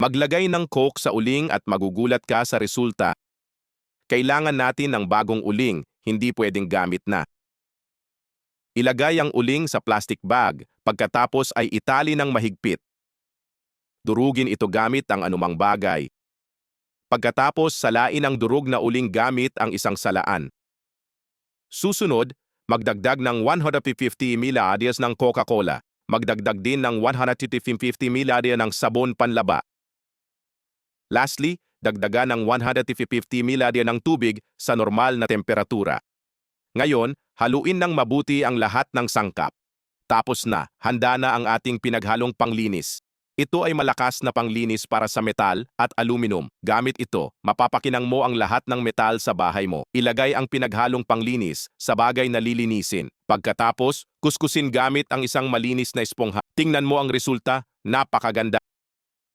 Maglagay ng coke sa uling at magugulat ka sa resulta. Kailangan natin ng bagong uling, hindi pwedeng gamit na. Ilagay ang uling sa plastic bag, pagkatapos ay itali ng mahigpit. Durugin ito gamit ang anumang bagay. Pagkatapos salain ang durog na uling gamit ang isang salaan. Susunod, magdagdag ng 150 ml ng Coca-Cola. Magdagdag din ng 150 ml ng sabon panlaba. Lastly, dagdagan ng 150 ml ng tubig sa normal na temperatura. Ngayon, haluin ng mabuti ang lahat ng sangkap. Tapos na, handa na ang ating pinaghalong panglinis. Ito ay malakas na panglinis para sa metal at aluminum. Gamit ito, mapapakinang mo ang lahat ng metal sa bahay mo. Ilagay ang pinaghalong panglinis sa bagay na lilinisin. Pagkatapos, kuskusin gamit ang isang malinis na espongha. Tingnan mo ang resulta, napakaganda.